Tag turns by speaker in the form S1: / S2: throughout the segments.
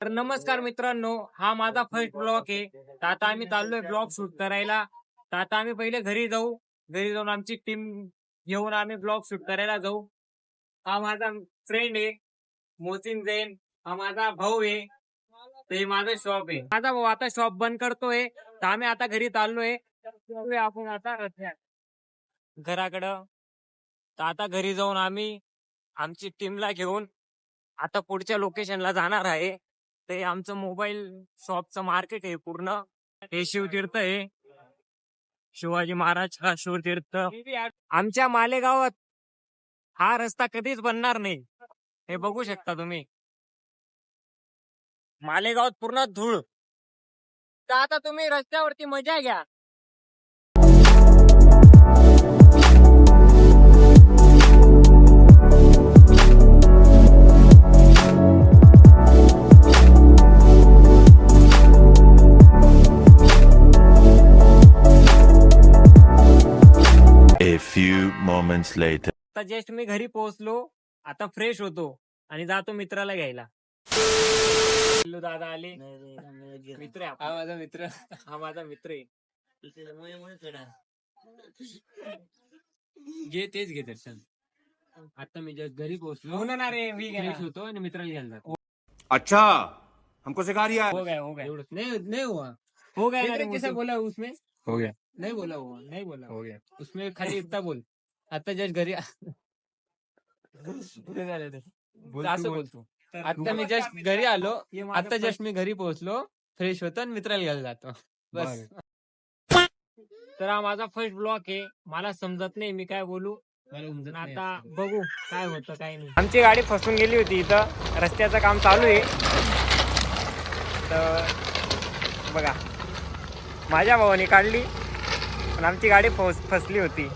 S1: तर नमस्कार मित्रांनो हा माझा फर्स्ट ब्लॉग आहे. तर आता आम्ही चाललोय ब्लॉग शूट करायला. तर आता आम्ही पहिले घरी जाऊ. घरी जाऊन आमची टीम घेऊन आम्ही ब्लॉग शूट करायला जाऊ. हा माझा फ्रेंड आहे मोसिन जैन. हा माझा भाऊ आहे. ते हे माझं शॉप आहे. माझा भाऊ आता शॉप बंद करतोय. तर आम्ही आता घरी चाललोय. आपण आता घराकडं. तर आता घरी जाऊन आम्ही आमची टीमला घेऊन आता पुढच्या लोकेशनला जाणार आहे. ते आमचं मोबाईल शॉपचं मार्केट आहे पूर्ण. हे शिवतीर्थ आहे. शिवाजी महाराज हा शिवतीर्थ. आमच्या मालेगावात हा रस्ता कधीच बनणार नाही. हे बघू शकता तुम्ही. मालेगावात पूर्ण धूळ. तर आता तुम्ही रस्त्यावरती मजा घ्या.
S2: Later.
S1: आता जस्ट मी घरी पोहोचलो आता फ्रेश होतो आणि जातो मित्राला घ्यायला. पिल्लू दादा आले. मित्र आहे आपला.
S3: माझा मित्र.
S1: हा माझा मित्र आहे.
S3: घे तेच घे दर्शन. आता मी जस्ट घरी पोहोचलो
S1: हो ना रे मी.
S3: फ्रेश होतो आणि मित्राला घ्यायला जातो.
S4: अच्छा हमको सिखा रिया है
S1: हो गया हो गया.
S3: एवढंच नाही नहीं हुआ.
S1: हो गया ना
S3: मित्र
S1: रे
S3: कैसा. बोला उसमें?
S4: हो गया.
S3: नहीं बोला हुआ
S1: नाही बोला
S3: हो गया. उसमें खाली इतना बोल. आता जस्ट घरी पुढे झालं ते. असं बोलतो आता मी जस्ट घरी आलो. आता जस्ट मी घरी पोहोचलो. फ्रेश होतो आणि मित्राला घ्यायला जातो. बस.
S1: तर हा माझा फर्स्ट ब्लॉक आहे. मला समजत नाही मी काय बोलू.
S3: मला
S1: पण आता. बघू काय होतं काय नाही. आमची गाडी फसून गेली होती इथं. रस्त्याचं काम चालू आहे. तर बघा. माझ्या भावाने काढली. पण आमची गाडी फस फसली होती.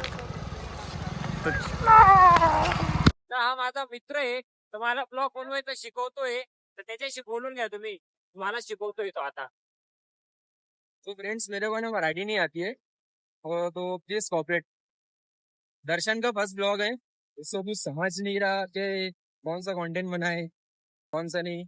S1: हा माझा मित्र आहे. तर ब्लॉग बनवायचं शिकवतोय. तर त्याच्याशी बोलून घ्या तुम्ही. मला शिकवतोय तो आता.
S5: तो फ्रेंड्स मेरे को ना मराठी नहीं आती है. तो प्लीज़ कॉपरेट दर्शन का फ़र्स्ट ब्लॉग है. इसको कुछ समझ नहीं रहा कि कौन सा कंटेंट बनाए कौन सा नहीं.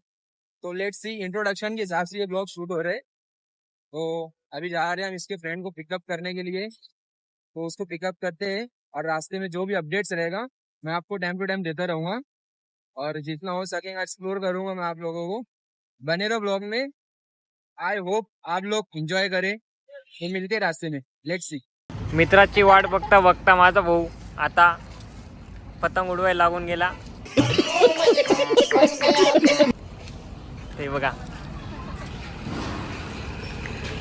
S5: तो लेट्स सी इंट्रोडक्शन के हिसाब से ये ब्लॉग शूट हो रहे तो अभी जा रहे हैं हम इसके फ्रेंड को पिकअप करने के लिए. तो उसको पिकअप करते हैं. और रास्ते में जो भी अपडेट्स रहेगा मैं आपको टाइम टू टाइम देता रहूंगा। और जितना हो सकेगा एक्सप्लोर करूंगा मैं आप लोगों को। बने रहो ब्लॉग में। आई होप आप लोग एंजॉय करें। मिलते हैं रास्ते में। लेट्स सी
S1: मित्राची वाट बघता बघता माझा भाऊ आता पतंग उडवायला लागून गेला. ते बघा.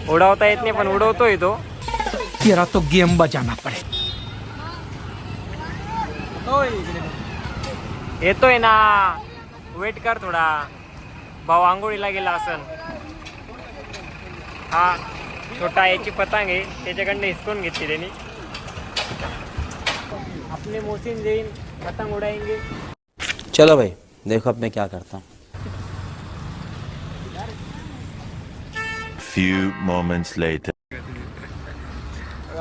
S1: उडवता येत नाही पण उडवतोय तो.
S6: तेरा तो गेम बजाना पड़े.
S1: येतोय ना. वेट कर थोडा. भाऊ आंघोळीला गेला असन. हा छोटा याची पतंग आहे. त्याच्याकडनं हिसकून घेतली त्यांनी. आपले मोसीन देईन पतंग उडाएंगे
S7: चलो भाई देखो अब मैं क्या करता हूँ.
S2: Few moments later.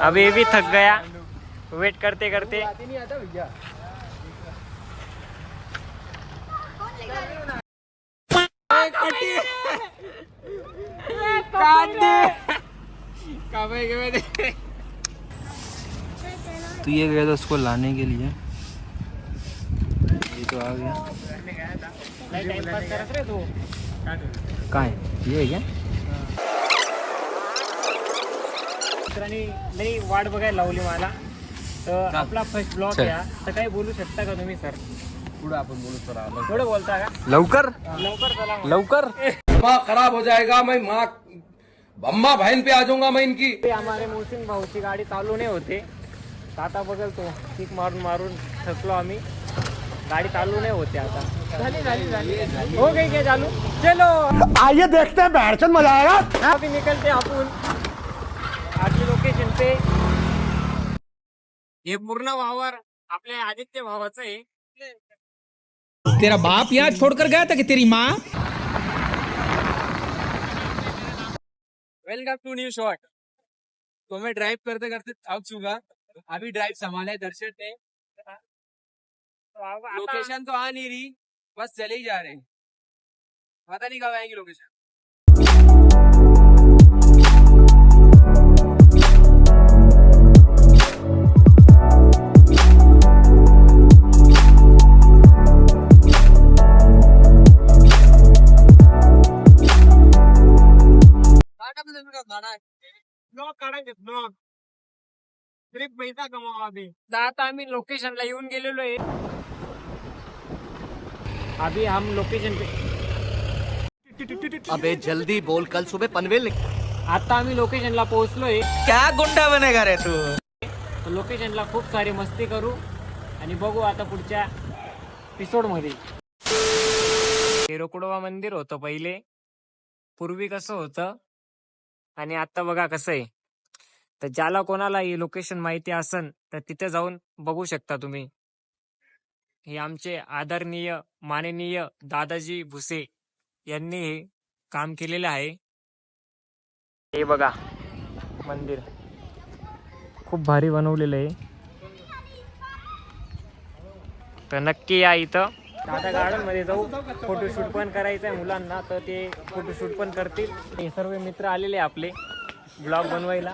S1: अभी ये भी थक गया. वेट करते करते।
S6: तो ये गया था उसको लाने के लिए। ये तो आ गया।
S1: तू।
S6: कहाँ है? ये है क्या?
S1: मित्रांनी लई वाट बघायला लावली मला तर आपला फर्स्ट ब्लॉग
S6: चल.
S1: या. तर काही बोलू शकता का तुम्ही सर
S5: पुढे आपण बोलू चला
S1: थोडं बोलता का?
S6: लवकर?
S1: लवकर चला मग.
S6: लवकर?
S4: माँ खराब हो जाएगा मैं माँ अम्मा बहन पे आ जाऊंगा मैं इनकी।
S1: ते हमारे मोहसिन भाऊची गाडी चालू नाही होते. आता बघल तो किक मारून मारून थकलो आम्ही. गाडी चालू नाही होते आता. झाली झाली झाली. हो गई क्या चालू चलो.
S6: आइए देखते हैं बैठचंद मजा आएगा।
S1: अभी निकलते आपण. हे पूर्ण वावर आपल्या आदित्य भावाचं आहे.
S6: तेरा बाप यहाँ छोड़कर गया था कि तेरी माँ?
S5: वेलकम टू न्यू शॉट तो मैं ड्राइव करते करते थक चुका. अभी ड्राइव संभाला है दर्शन ने. लोकेशन तो आ नहीं रही. बस चले ही जा रहे हैं. पता नहीं कब आएँगी लोकेशन
S1: ब्लॉग काढायचे ब्लॉग तरी पैसा कमावा अभि आता आम्ही लोकेशनला येऊन गेलेलो आहे. अभी हम लोकेशन पे
S6: अबे जल्दी बोल. कल सुबह पनवेल
S1: आता आम्ही लोकेशनला पोहोचलोय.
S6: क्या गुंडा बनेगा रे तू?
S1: लोकेशनला खूप सारी मस्ती करू आणि बघू आता पुढच्या एपिसोडमध्ये. हे रोकडोबा मंदिर होतं पहिले. पूर्वी कसं होतं? आणि आता बघा कसं आहे. तर ज्याला कोणाला ही लोकेशन माहिती असन तर तिथे जाऊन बघू शकता तुम्ही. हे आमचे आदरणीय माननीय दादाजी भुसे यांनी हे काम केलेलं आहे. हे बघा मंदिर. खूप भारी बनवलेलं आहे. तर नक्की या इथं. आता गार्डनमध्ये जाऊ फोटोशूट पण करायचं आहे मुलांना तर ते फोटोशूट पण करतील. हे सर्व मित्र आलेले आपले ब्लॉग बनवायला.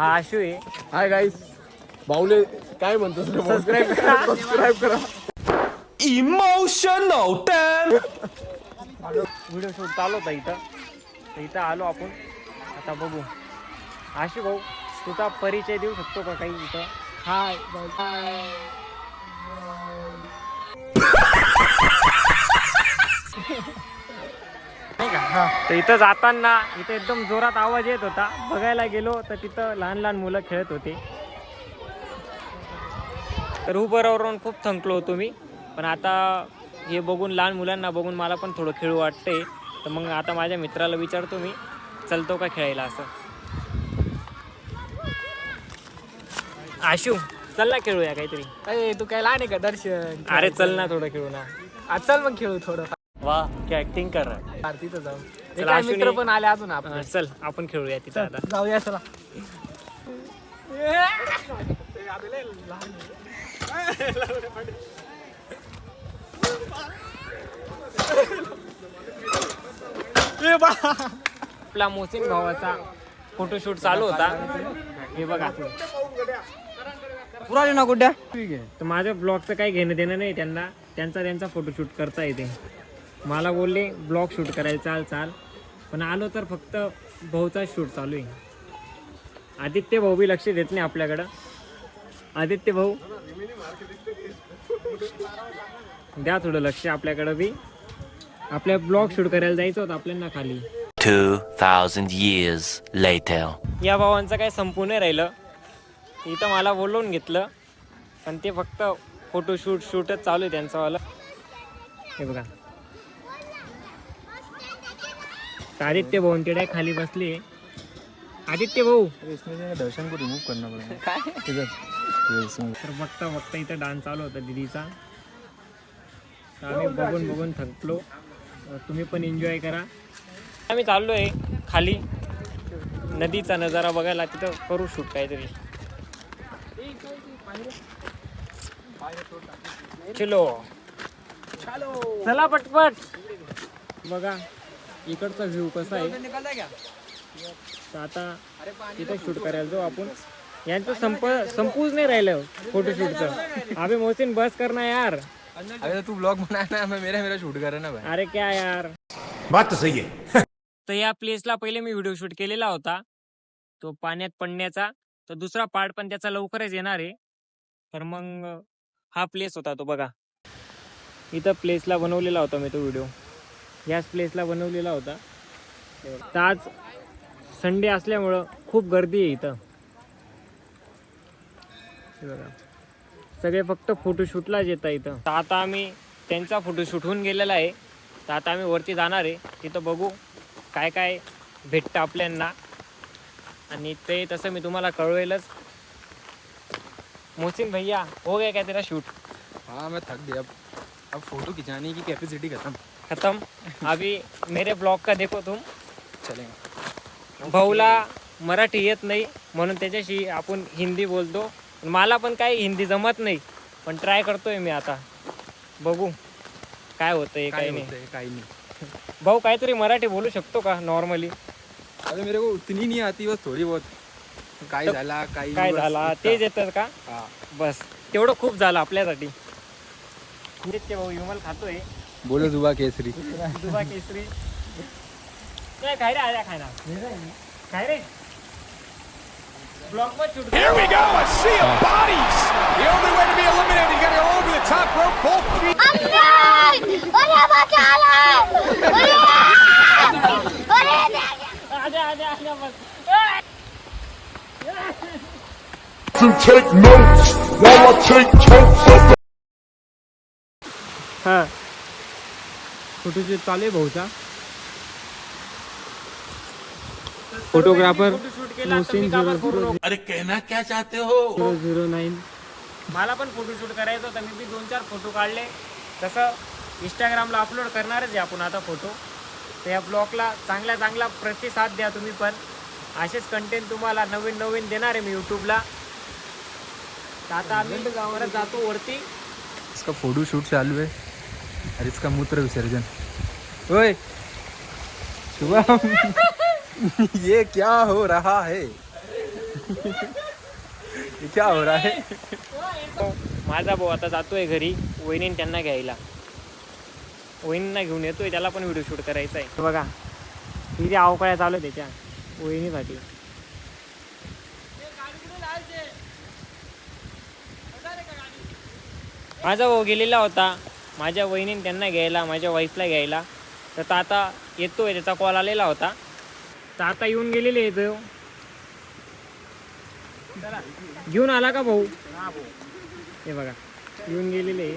S1: हा आशू आहे.
S3: हाय गाईस बाहुले काय म्हणतोस रे
S1: सबस्क्राईब करा.
S3: सबस्क्राईब करा. इमोशनल
S1: व्हिडिओ शूट चालू होता इथं. तर इथं आलो आपण. आता बघू. आशू भाऊ तुझा परिचय देऊ शकतो का काही इथं? हाय नाही का? तर इथं जाताना इथं एकदम जोरात आवाज येत होता. बघायला गेलो तर तिथं लहान लहान मुलं खेळत होते. तर उभं खूप थंकलो होतो मी. पण आता हे बघून लहान मुलांना बघून मला पण थोडं खेळू वाटतंय. तर मग आता माझ्या मित्राला विचारतो मी चलतो का खेळायला असं? आशू चल ना खेळूया काहीतरी.
S3: अरे तू काय लहान आहे का? दर्शन
S1: अरे चल ना थोडं खेळू ना.
S3: आज चल मग खेळू थोडं.
S1: वा क्या ऍक्टिंग कर रहा है.
S3: तिथं जाऊ.
S1: चल,
S3: काय
S1: आशुने-
S3: मित्र पण आले अजून आपण
S1: अं, चल आपण खेळूया तिथं आता.
S3: जाऊया चला.
S1: आपला मोसिन भावाचा फोटोशूट चालू होता. हे बघा.
S3: पुरा ना गुड्ड्या
S1: तर माझ्या ब्लॉगचं काही घेणं देणं नाही त्यांना त्यांचा त्यांचा फोटोशूट करता येते. मला बोलले ब्लॉग शूट करायला चाल चाल. पण आलो तर फक्त भाऊचा शूट चालू आहे. आदित्य भाऊ बी लक्ष देत नाही आपल्याकडं. आदित्य भाऊ द्या थोडं लक्ष आपल्याकडं बी. आपल्या ब्लॉग शूट करायला जायचं होतं आपल्याला खाली.
S2: 2,000 years later.
S1: या भावांचं काय नाही राहिलं. इथं मला बोलवून घेतलं. पण ते फक्त फोटोशूट शूटच चालू आहे त्यांचं हे बघा तर आदित्य भाऊ तिकडे खाली बसली. आदित्य भाऊ.
S3: दर्शन को रिमूव करना पड़ेगा
S1: तर बघता बघता इथं डान्स चालू होता दिदीचा. आम्ही बघून बघून थकलो. तुम्ही पण एन्जॉय करा. आम्ही चाललोय खाली. नदीचा नजारा बघायला तिथं करू शूट काहीतरी. चलो. चला पटपट. बघा. इकडचा व्ह्यू कसा आहे? तर आता तिथं शूट करायला जाऊ आपण. यांचं संप संपूच नाही राहिलं फोटोशूटचं अभि मोहसिन बस करना यार.
S3: अरे तू ब्लॉग बनाना है मैं मेरा मेरा शूट कर रहा ना भाई.
S1: अरे क्या यार.
S6: बात तो सही है।
S1: तर या प्लेसला पहिले मी व्हिडिओ शूट केलेला होता. तो पाण्यात पडण्याचा तर दुसरा पार्ट पण त्याचा लवकरच येणार आहे. तर मग हा प्लेस होता तो बघा. इथं प्लेसला बनवलेला होता मी तो व्हिडिओ याच प्लेसला बनवलेला होता. तर आज संडे असल्यामुळं खूप गर्दी आहे इथं. बघा. सगळे फक्त फोटोशूटलाच येतं इथं. तर आता आम्ही त्यांचा फोटोशूट होऊन गेलेला आहे. तर आता आम्ही वरती जाणार आहे. तिथं बघू काय काय भेटतं आपल्यांना. आणि ते तसं मी तुम्हाला कळवेलच. मोहसिन भैया हो गया क्या तेरा शूट
S3: हाँ मैं थक गया. अब अब फोटो खिंचाने की कैपेसिटी खत्म.
S1: खत्म। अभी मेरे ब्लॉग का देखो तुम।
S3: चलेगा
S1: भाऊला मराठी येत नाही म्हणून त्याच्याशी आपण हिंदी बोलतो. मला पण काही हिंदी जमत नाही पण ट्राय करतोय मी आता. बघू काय होतंय काय
S3: काय
S1: नाही.
S3: काही नाही.
S1: भाऊ काहीतरी मराठी बोलू शकतो का नॉर्मली
S3: अरे मेरे को उतनी नहीं आती बस थोड़ी बहुत। काय झाला
S1: काय
S3: बस
S1: झाला. तेच येतात का. बस तेवढं खूप झालं आपल्यासाठी. भाऊ विमल खातोय.
S3: बोलो जुबा केसरी
S1: दुबा केसरी काय खाय रे आल्या खाय ना काय रे ब्लॉक वर shoot
S6: Here we go, a sea of bodies. The only way to be eliminated, you gotta go over the top rope, both feet.
S1: आजा आजा आजा बस
S8: to take notes while I take totes of the
S1: हा Photoshoot चालू आहे भाऊचा
S3: photographer.
S8: अरे कहना क्या चाहते हो?
S3: Zero nine.
S1: मला पण फोटोशूट करायचं होतं. मी बी दोन चार फोटो काढले. तसं इंस्टाग्रामला अपलोड करणारच आहे आपण आता फोटो. तर या ब्लॉगला चांगला चांगला प्रतिसाद द्या तुम्ही पण. असेच कंटेंट तुम्हाला नवीन नवीन देणार आहे मी यूट्यूबला तर आता आम्ही परत जातो वरती.
S3: इसका फोटो शूट चालू है और इसका मूत्र विसर्जन। ओए। शुभम। ये क्या हो रहा है? ये क्या हो रहा है?
S1: माझा भाऊ आता जातोय घरी वहिनीन त्यांना घ्यायला. वहिनींना घेऊन येतोय त्याला पण व्हिडिओ शूट करायचा आहे. बघा किती अवकाळ्या चालू आहे त्याच्या वहिनीसाठी. माझा भाऊ गेलेला होता. माझ्या वहिनीन त्यांना घ्यायला माझ्या वाईफला घ्यायला. तर तो आता येतोय त्याचा कॉल आलेला होता. तर आता येऊन गेलेले आहे तो घेऊन आला का भाऊ? हे बघा येऊन गेलेले आहे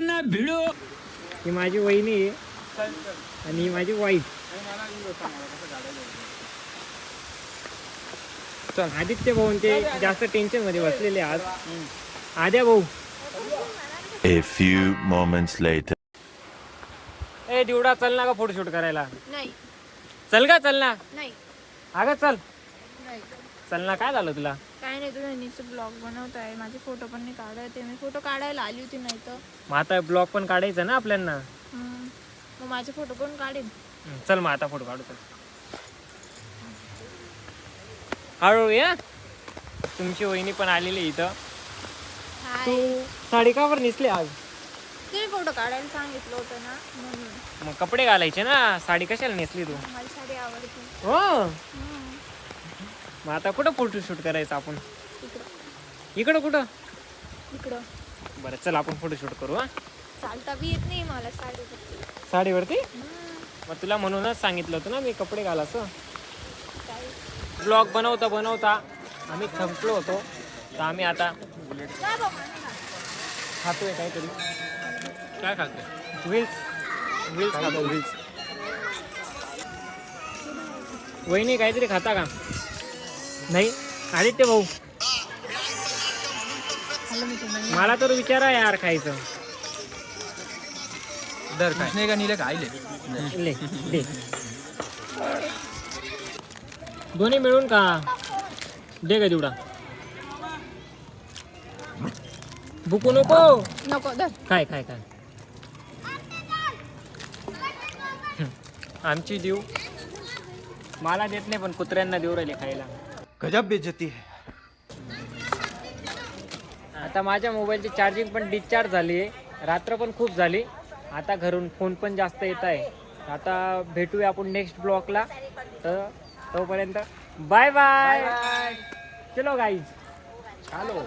S1: ना भिडो. ही माझी वहिनी आहे. आणि ही माझी वाईफ आदित्य भाऊ ते जास्त टेन्शनमध्ये बसलेले आज. आद्या भाऊ.
S2: A few moments later.
S1: ए दिवडा चल ना का फोटोशूट करायला.
S9: नाही.
S1: चल का चल ना.
S9: नाही.
S1: अगं चल.
S9: नाही.
S1: चल ना काय झालं तुला?
S9: काय नाही तुला नुसतं ब्लॉग बनवत आहे. माझे फोटो पण नाही काढायचे मी फोटो काढायला आली होती नाही तर.
S1: मग आता ब्लॉग पण काढायचं ना आपल्याला
S9: हम्म. मग माझे फोटो पण काढेन
S1: हं, चल मग आता फोटो काढू चल. हळू या. तुमची वहिनी पण आलेली आहे इथं. तू साडी का बरं नेसली आज?
S9: तुम्ही फोटो काढायला सांगितलं होतं ना म्हणून.
S1: मग कपडे घालायचे ना साडी कशाला नेसली तू?
S9: माझी साडी आवडते.
S1: हो?
S9: हम्म.
S1: मग आता कुठं फोटोशूट करायचं आपण?
S9: इकडं.
S1: इकडं कुठं?
S9: इकडं.
S1: बरं चल आपण फोटोशूट करू हा.
S9: चालता बी येत नाही मला साडी
S1: साडीवरती? मग तुला म्हणूनच सांगितलं होतं ना मी कपडे घालायचं.
S9: काय?
S1: ब्लॉग बनवता बनवता आम्ही थंकलो होतो. तर आम्ही आता
S9: बाबा, का?
S1: खातोय काहीतरी.
S3: काय खाते
S1: व्हील्स व्हील्स खातो व्हील्स वहिनी काहीतरी खाता का? नाही? आदित्य भाऊ. मला तर विचारा यार खायचं.
S3: दर कृष्णे का नीले काय ले?
S1: ले दे. दोन्ही मिळून का? दे का दिवडा बुकू नको.
S9: नको धर.
S1: काय काय काय. आमची देव. मला देत नाही पण कुत्र्यांना देऊ राहिले खायला.
S3: गजब बेइज्जती है.
S1: आता माझ्या मोबाईलची चार्जिंग पण डिस्चार्ज झाली आहे. रात्र पण खूप झाली. आता घरून फोन पण जास्त येत आहे. आता भेटूया आपण नेक्स्ट ब्लॉकला तर तोपर्यंत बाय बाय चलो गाईज चालो